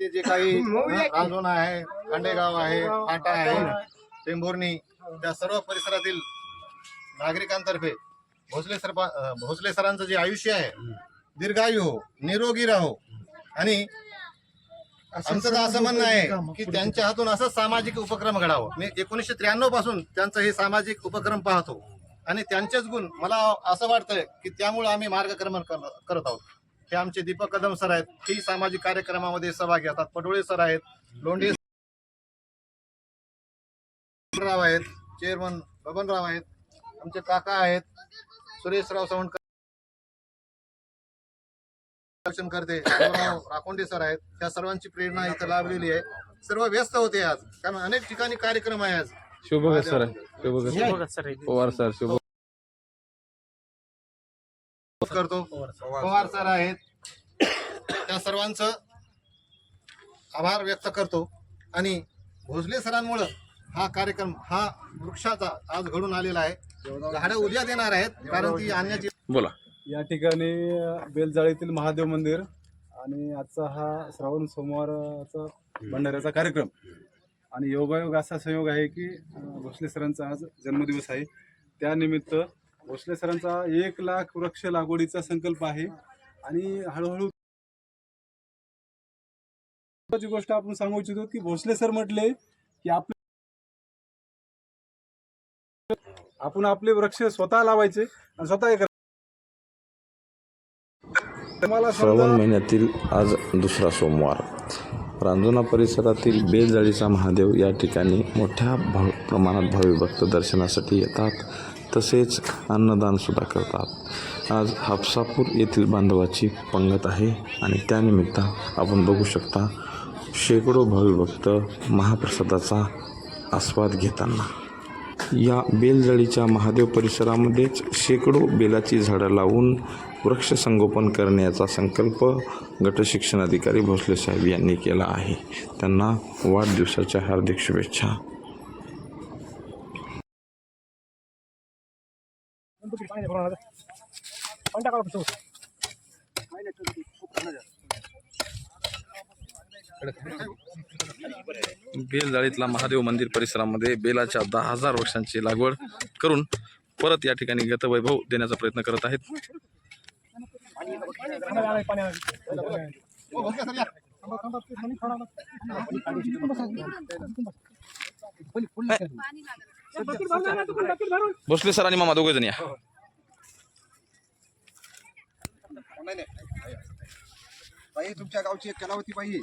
ते जे काही रांजोना आहे खांडेगाव आहे फाटा आहे टेंभुर्णी त्या सर्व परिसरातील नागरिकांतर्फे भोसले सर भोसले सरांचं जे आयुष्य आहे दीर्घायू हो निरोगी राहो. आणि आमचं तर असं म्हणणं आहे की त्यांच्या हातून असंच सामाजिक उपक्रम घडावं. मी एकोणीसशे त्र्याण्णवपासून त्यांचं हे सामाजिक उपक्रम पाहतो. आणि त्यांचेच गुण मला असं वाटतंय की त्यामुळे आम्ही मार्गक्रमण कर- करत आहोत. हे आमचे दीपक कदम सर आहेत. ही सामाजिक कार्यक्रमामध्ये सहभागी असतात पडोळे सर आहेत. लोंढे राव आहेत. चेअरमन बबनराव आहेत. आमचे काका आहेत. सुरेशराव सावंतकर दर्शन करते. राव राकोंडे सर आहेत. त्या सर्वांची प्रेरणा इथं लाभलेली आहे. सर्व व्यस्त होते आज. कारण अनेक ठिकाणी कार्यक्रम आहे आज. शुभगत सर. शुभगत. पवार सर शुभ करतो. पवार सर. आहेत. त्या सर्वांचं आभार व्यक्त करतो. आणि भोसले सरांमुळं हा कार्यक्रम हा वृक्षाचा आज घडून आलेला आहे. झाडं उद्या देणार आहेत कारण ती आणण्याची बोला. या ठिकाणी बेलजाळीतील महादेव मंदिर आणि आजचा हा श्रावण सोमवारचा भंडाऱ्याचा कार्यक्रम. आणि योगायोग असा संयोग आहे की भोसले सरांचा आज जन्मदिवस आहे. त्यानिमित्त भोसले सरांचा एक लाख वृक्ष लागवडीचा संकल्प आहे. आणि हळूहळू गोष्ट आपण सांगू इच्छितो की भोसले सर म्हटले की आपले आपण आपले वृक्ष स्वतः लावायचे आणि स्वतः श्रावण महिन्यातील आज दुसरा सोमवार. रांजोना परिसरातील बेलजाळीचा महादेव या ठिकाणी मोठ्या भाव प्रमाणात भावी भक्त दर्शनासाठी येतात. तसेच अन्नदानसुद्धा करतात. आज हापसापूर येथील बांधवाची पंगत आहे आणि त्यानिमित्त आपण बघू शकता शेकडो भावी भक्त महाप्रसादाचा आस्वाद घेताना. या बेलजळीच्या महादेव परिसरामध्येच शेकडो बेलाची झाडं लावून वृक्ष संगोपन करण्याचा संकल्प गटशिक्षण अधिकारी भोसले साहेब यांनी केला आहे. त्यांना वाढदिवसाच्या हार्दिक शुभेच्छा. बेलजाळीतला महादेव मंदिर परिसरामध्ये बेलाच्या दहा हजार वर्षांची लागवड करून परत या ठिकाणी गतवैभव देण्याचा प्रयत्न करत आहेत. भोसले सर आणि मामा दोघे जण या. बाई तुमच्या गावची एक कलावती बाई